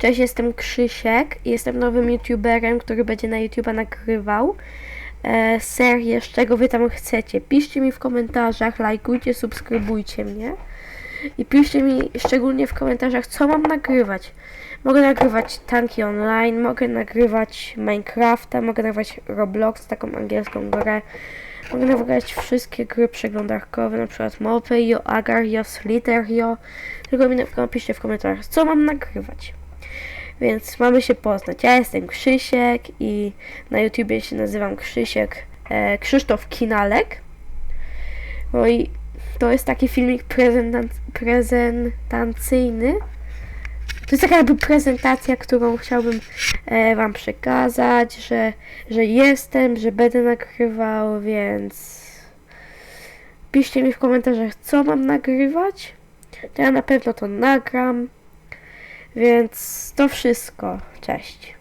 Cześć, jestem Krzysiek jestem nowym youtuberem, który będzie na YouTube'a nagrywał e, serię, z czego wy tam chcecie. Piszcie mi w komentarzach, lajkujcie, subskrybujcie mnie i piszcie mi szczególnie w komentarzach, co mam nagrywać. Mogę nagrywać tanki online, mogę nagrywać Minecrafta, mogę nagrywać Roblox, taką angielską grę. Mogę nagrywać wszystkie gry przeglądarkowe, na przykład Mopeo, Agario, Slither.io. Tylko mi napiszcie w komentarzach, co mam nagrywać. Więc mamy się poznać. Ja jestem Krzysiek i na YouTubie się nazywam Krzysiek e, Krzysztof Kinalek. No i to jest taki filmik prezentacyjny. To jest taka jakby prezentacja, którą chciałbym e, Wam przekazać, że, że jestem, że będę nagrywał, więc piszcie mi w komentarzach, co mam nagrywać. To ja na pewno to nagram. Więc to wszystko. Cześć.